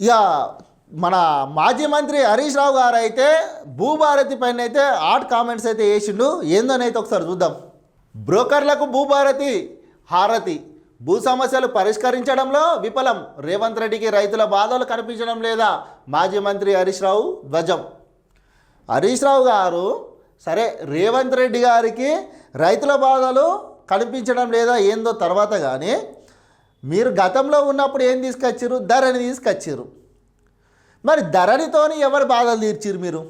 ఇక మన మాజీ మంత్రి హరీష్ రావు గారు అయితే భూభారతి పైన అయితే ఆర్ట్ కామెంట్స్ అయితే వేసిండు. ఏందోనైతే ఒకసారి చూద్దాం. బ్రోకర్లకు భూభారతి హారతి. భూ సమస్యలు పరిష్కరించడంలో విఫలం. రేవంత్ రెడ్డికి రైతుల బాధలు కనిపించడం లేదా? మాజీ మంత్రి హరీష్ రావు ధ్వజం. హరీష్ రావు గారు సరే రేవంత్ రెడ్డి గారికి రైతుల బాధలు కనిపించడం లేదా ఏందో తర్వాత కానీ మీరు గతంలో ఉన్నప్పుడు ఏం తీసుకొచ్చారు ధరని తీసుకొచ్చారు మరి ధరణితోని ఎవరు బాధలు తీర్చిరు మీరు?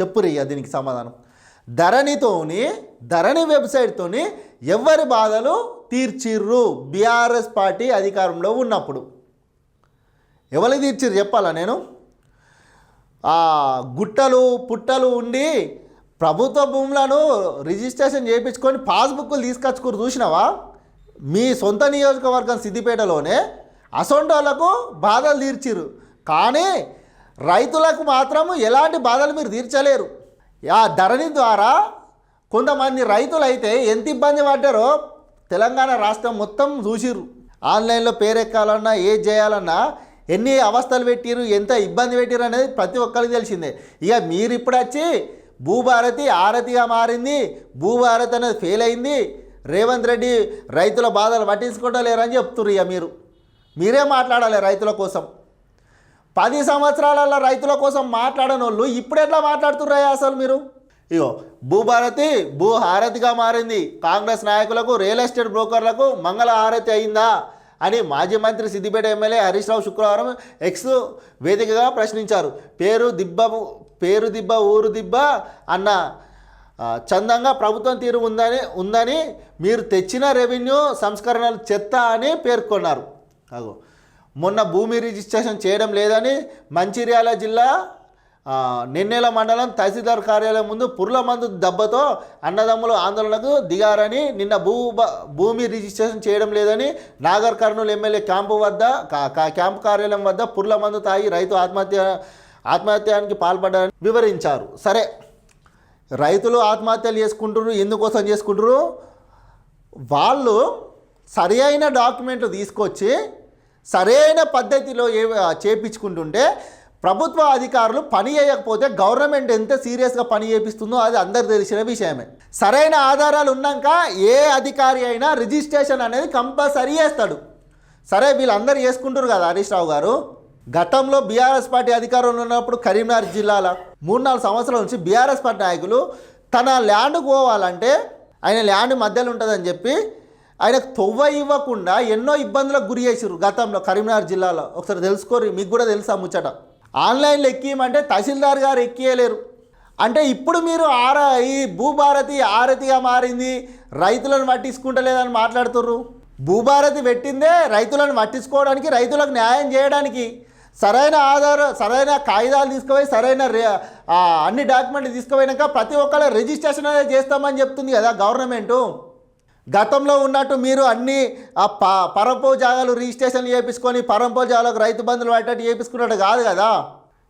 చెప్పురు దీనికి సమాధానం. ధరణితోని ధరణి వెబ్సైట్తోని ఎవరి బాధలు తీర్చిర్రు? బీఆర్ఎస్ పార్టీ అధికారంలో ఉన్నప్పుడు. ఎవరికి తీర్చిర్రు? చెప్పాలా నేను? గుట్టలు పుట్టలు ఉండి ప్రభుత్వ భూములను రిజిస్ట్రేషన్ చేయించుకొని పాస్బుక్లు తీసుకొచ్చుకుని చూసినావా? మీ సొంత నియోజకవర్గం సిద్దిపేటలోనే అసొంటోళ్ళకు బాధలు తీర్చిరు కానీ రైతులకు మాత్రము ఎలాంటి బాధలు మీరు తీర్చలేరు. ఆ ధరణి ద్వారా కొంతమంది రైతులైతే ఎంత ఇబ్బంది పడ్డారో తెలంగాణ రాష్ట్రం మొత్తం చూసిర్రు. ఆన్లైన్లో పేరెక్కాలన్నా ఏది చేయాలన్నా ఎన్ని అవస్థలు పెట్టిరు ఎంత ఇబ్బంది పెట్టిరు అనేది ప్రతి ఒక్కరికి తెలిసిందే. ఇక మీరు ఇప్పుడు వచ్చి భూభారతి ఆరతిగా మారింది భూభారతి అనేది ఫెయిల్ అయింది రేవంత్ రెడ్డి రైతుల బాధలు పట్టించుకోవడం లేరని చెప్తున్నారు ఇక మీరు. మీరే మాట్లాడాలి రైతుల కోసం. పది సంవత్సరాలలో రైతుల కోసం మాట్లాడని వాళ్ళు ఇప్పుడు ఎట్లా మాట్లాడుతున్నారా అసలు మీరు? ఇగో భూభారతి భూ హారతిగా మారింది. కాంగ్రెస్ నాయకులకు రియల్ ఎస్టేట్ బ్రోకర్లకు మంగళ హారతి అయిందా అని మాజీ మంత్రి సిద్దిపేట ఎమ్మెల్యే హరీష్ రావు శుక్రవారం ఎక్స్ వేదికగా ప్రశ్నించారు. పేరు దిబ్బ పేరు దిబ్బ ఊరు దిబ్బ అన్న చందంగా ప్రభుత్వం తీరు ఉందని ఉందని మీరు తెచ్చిన రెవెన్యూ సంస్కరణలు చెత్త అని పేర్కొన్నారు. అగో. మొన్న భూమి రిజిస్ట్రేషన్ చేయడం లేదని మంచిర్యాల జిల్లా నిన్నెల మండలం తహసీల్దార్ కార్యాలయం ముందు పుర్ల మందు దెబ్బతో అన్నదమ్ములు ఆందోళనకు దిగారని నిన్న భూ భూమి రిజిస్ట్రేషన్ చేయడం లేదని నాగర్ కర్నూలు ఎమ్మెల్యే క్యాంపు వద్ద క్యాంపు కార్యాలయం వద్ద పుర్ల మందు తాగి రైతు ఆత్మహత్య ఆత్మహత్యానికి పాల్పడ్డారని వివరించారు. సరే. రైతులు ఆత్మహత్యలు చేసుకుంటారు ఎందుకోసం చేసుకుంటారు వాళ్ళు సరి అయిన డాక్యుమెంట్లు తీసుకొచ్చి సరైన పద్ధతిలో ఏ చేపించుకుంటుంటే ప్రభుత్వ అధికారులు పని చేయకపోతే గవర్నమెంట్ ఎంత సీరియస్గా పని చేపిస్తుందో అది అందరికి తెలిసిన విషయమే. సరైన ఆధారాలు ఉన్నాక ఏ అధికారి అయినా రిజిస్ట్రేషన్ అనేది కంపల్సరీ చేస్తాడు. సరే వీళ్ళందరూ చేసుకుంటారు కదా హరీష్ రావు గారు? గతంలో బీఆర్ఎస్ పార్టీ అధికారంలో ఉన్నప్పుడు కరీంనగర్ జిల్లాలో మూడు నాలుగు సంవత్సరాల నుంచి బీఆర్ఎస్ పార్టీ నాయకులు తన ల్యాండ్ పోవాలంటే ఆయన ల్యాండ్ మధ్యలో ఉంటుందని చెప్పి ఆయనకు తొవ్వ ఇవ్వకుండా ఎన్నో ఇబ్బందులకు గురి చేసిర్రు గతంలో కరీంనగర్ జిల్లాలో. ఒకసారి తెలుసుకోరు మీకు కూడా తెలుసా ముచ్చట? ఆన్లైన్లో ఎక్కియమంటే తహసీల్దార్ గారు ఎక్కియలేరు. అంటే ఇప్పుడు మీరు ఆర ఈ భూభారతి ఆరతిగా మారింది రైతులను పట్టించుకుంటలేదని మాట్లాడుతుర్రు. భూభారతి పెట్టిందే రైతులను పట్టించుకోవడానికి రైతులకు న్యాయం చేయడానికి. సరైన ఆధార సరైన కాగితాలు తీసుకుపోయి సరైన రే అన్ని డాక్యుమెంట్లు తీసుకుపోయినాక ప్రతి ఒక్కళ్ళ రిజిస్ట్రేషన్ అనేది చేస్తామని చెప్తుంది కదా గవర్నమెంటు. గతంలో ఉన్నట్టు మీరు అన్ని ప పరంపో జాగాలు రిజిస్ట్రేషన్ చేయించుకొని పరంపో జాగాలకు రైతు బంధువులు పట్టేట్టు చేయించుకున్నట్టు కాదు కదా.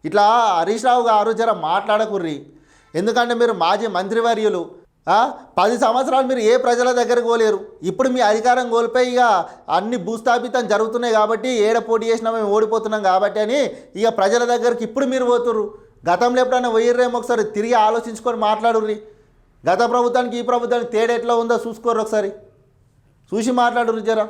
ఇట్లా హరీష్ రావు గారు జర మాట్లాడకుర్రి. ఎందుకంటే మీరు మాజీ మంత్రివర్యులు. పది సంవత్సరాలు మీరు ఏ ప్రజల దగ్గర కోలేరు ఇప్పుడు మీ అధికారం కోల్పోయి ఇక అన్ని భూస్థాపితం జరుగుతున్నాయి కాబట్టి ఏడ పోటీ చేసినా మేము ఓడిపోతున్నాం కాబట్టి అని ఇక ప్రజల దగ్గరికి ఇప్పుడు మీరు పోతుర్రు. గతంలో ఎప్పుడైనా పోయిర్రేమో ఒకసారి తిరిగి ఆలోచించుకొని మాట్లాడుర్రి. గత ప్రభుత్వానికి ఈ ప్రభుత్వానికి తేడా ఎట్లా ఉందో చూసుకోరు ఒకసారి. చూసి మాట్లాడురు జరా.